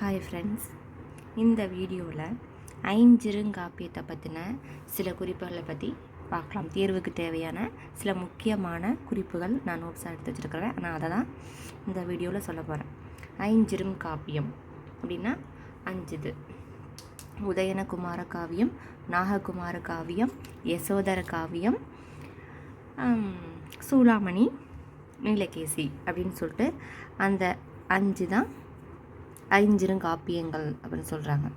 Hi friends இந்த வீடியோவில் ஐஞ்சிறுங்காப்பியத்தை பற்றின சில குறிப்புகளை பற்றி பார்க்கலாம். தேர்வுக்கு தேவையான சில முக்கியமான குறிப்புகள் நான் நோட்ஸாக எடுத்து வச்சுருக்கிறேன். நான் அதை தான் இந்த வீடியோவில் சொல்ல போகிறேன் ஐஞ்சிறும் காப்பியம் அப்படின்னா அஞ்சுது. உதயனகுமார காவியம் நாககுமார காவியம் யசோதர காவியம் சூளாமணி நீலகேசி அப்படின்னு சொல்லிட்டு அந்த அஞ்சு தான் ஐஞ்சிறுங்காப்பியங்கள் அப்படின்னு சொல்கிறாங்க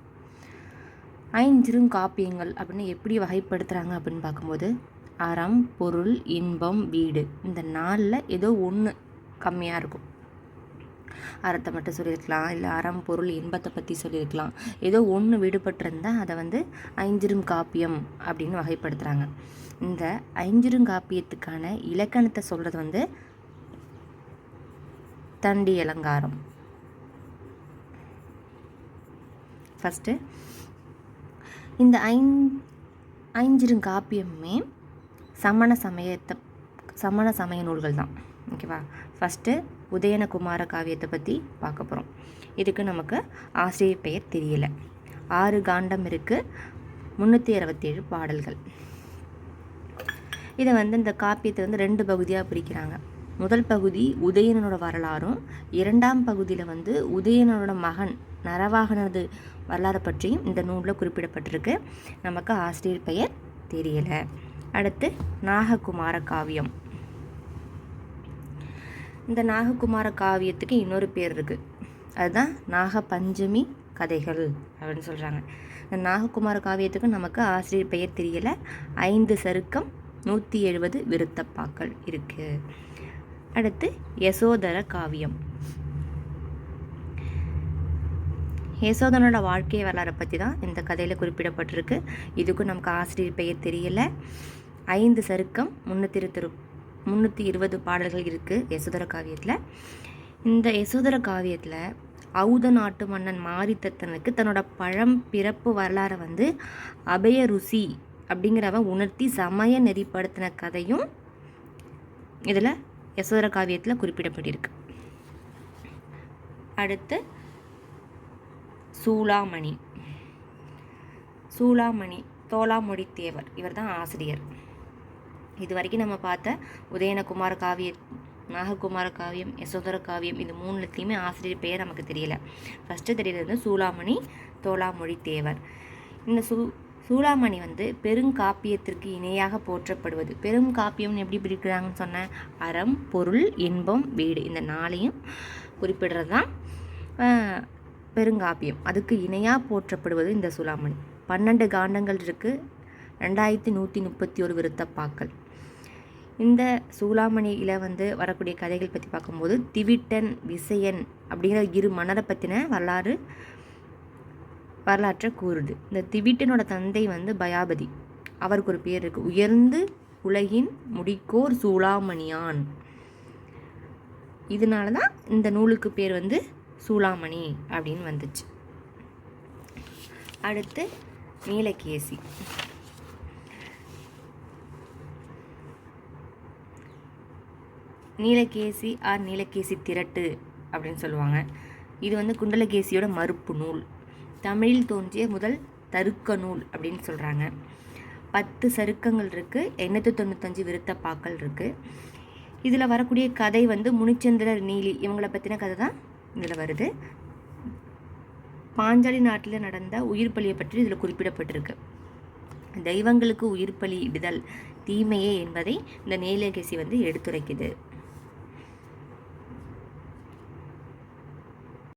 ஐஞ்சிறுங்காப்பியங்கள் அப்படின்னு எப்படி வகைப்படுத்துகிறாங்க அப்படின்னு பார்க்கும்போது அறம் பொருள் இன்பம் வீடு இந்த நாளில் ஏதோ ஒன்று கம்மியாக இருக்கும். அறத்தை மட்டும் சொல்லியிருக்கலாம் இல்லை அறம் பொருள் இன்பத்தை பற்றி சொல்லியிருக்கலாம். ஏதோ ஒன்று விடுபட்டிருந்தால் அதை வந்து ஐஞ்சிரும் காப்பியம் அப்படின்னு வகைப்படுத்துகிறாங்க இந்த ஐஞ்சிருங்காப்பியத்துக்கான இலக்கணத்தை சொல்கிறது வந்து தண்டி அலங்காரம் ஃபஸ்ட்டு இந்த ஐந் ஐஞ்சிருங்காப்பியமுமே சமண சமயத்தை சமண சமய நூல்கள் தான். ஓகேவா ஃபஸ்ட்டு உதயனகுமார காவியத்தை பற்றி பார்க்க போகிறோம் இதுக்கு நமக்கு ஆசிரியர் பெயர் தெரியல. ஆறு காண்டம் இருக்குது முந்நூற்றி அறுபத்தேழு பாடல்கள். இதை வந்து இந்த காப்பியத்தை வந்து ரெண்டு பகுதியாக பிரிக்கிறாங்க. முதல் பகுதி உதயனனோட வரலாறும் இரண்டாம் பகுதியில் வந்து உதயனனோட மகன் நரவாகனது வரலாறு பற்றியும் இந்த நூலில் குறிப்பிடப்பட்டிருக்கு. நமக்கு ஆசிரியர் பெயர் தெரியலை. அடுத்து நாககுமார காவியம். இந்த நாககுமார காவியத்துக்கு இன்னொரு பேர் இருக்குது அதுதான் நாகபஞ்சமி கதைகள் அப்படின்னு சொல்கிறாங்க இந்த நாககுமார காவியத்துக்கு நமக்கு ஆசிரியர் பெயர் தெரியலை. ஐந்து சருக்கம் நூற்றி எழுபது விருத்தப்பாக்கள் இருக்குது அடுத்து யசோதர காவியம். யசோதனோட வாழ்க்கை வரலாறை பற்றி தான் இந்த கதையில் குறிப்பிடப்பட்டிருக்கு. இதுக்கும் நமக்கு ஆசிரியர் பெயர் தெரியல. ஐந்து சருக்கம் முந்நூற்றி இருபது முந்நூற்றி இருபது பாடல்கள் இருக்குது யசோதர காவியத்தில். இந்த யசோதர காவியத்தில் ஔத நாட்டு மன்னன் மாரித்தத்தனுக்கு தன்னோட பழம் பிறப்பு வரலாறை வந்து அபய ருசி அப்படிங்கிறவன் உணர்த்தி சமய நெறிப்படுத்தின கதையும் இதில் யசோதர காவியத்தில் குறிப்பிடப்பட்டிருக்கு. அடுத்து சூளாமணி சூளாமணி தோலாமொழி தேவர் இவர் தான் ஆசிரியர். இது வரைக்கும் நம்ம பார்த்த உதயனகுமார காவிய நாககுமார காவியம் யசோதர காவியம் இது மூணுலத்தையுமே ஆசிரியர் பெயர் நமக்கு தெரியல. ஃபஸ்ட்டு தெரியறது வந்து சூளாமணி தோலாமொழி தேவர் இந்த சூ சூளாமணி வந்து பெருங்காப்பியத்திற்கு இணையாக போற்றப்படுவது. பெருங்காப்பியம்னு எப்படி பிரிக்கிறாங்கன்னு சொன்னேன். அறம் பொருள் இன்பம் வீடு. இந்த நாளையும் குறிப்பிடுறது தான் பெருங்காப்பியம் அதுக்கு இணையாக போற்றப்படுவது இந்த சூளாமணி பன்னெண்டு காண்டங்கள் இருக்குது ரெண்டாயிரத்தி நூற்றி முப்பத்தி ஒரு விருத்தப்பாக்கள். இந்த சூளாமணியில் வந்து வரக்கூடிய கதைகள் பற்றி பார்க்கும்போது திவிட்டன் விசயன் அப்படிங்கிற இரு மன்னரை பற்றின வரலாறு வரலாற்றை கூறுது. இந்த திவிட்டனோட தந்தை வந்து பயாபதி. அவருக்கு ஒரு பேர் இருக்குது உயர்ந்து உலகின் முடிக்கோர் சூளாமணியான். இதனால தான் இந்த நூலுக்கு பேர் வந்து சூளாமணி அப்படின்னு வந்துச்சு. அடுத்து நீலகேசி. நீலகேசி ஆர் நீலகேசி திரட்டு அப்படின்னு சொல்லுவாங்க. இது வந்து குண்டலகேசியோட மறுப்பு நூல். தமிழில் தோன்றிய முதல் தருக்க நூல் அப்படின்னு சொல்கிறாங்க பத்து சருக்கங்கள் இருக்குது எண்ணூற்றி தொண்ணூத்தஞ்சு விருத்தப்பாக்கள் இருக்குது இதில் வரக்கூடிய கதை வந்து முனிச்சந்திரர் நீலி இவங்களை பற்றின கதை தான் இதில் வருது. பாஞ்சாலி நாட்டில் நடந்த உயிர் பலியை பற்றி இதில் குறிப்பிடப்பட்டிருக்கு. தெய்வங்களுக்கு உயிர் பலி இடுதல் தீமையே என்பதை இந்த நீலகேசி வந்து எடுத்துரைக்குது.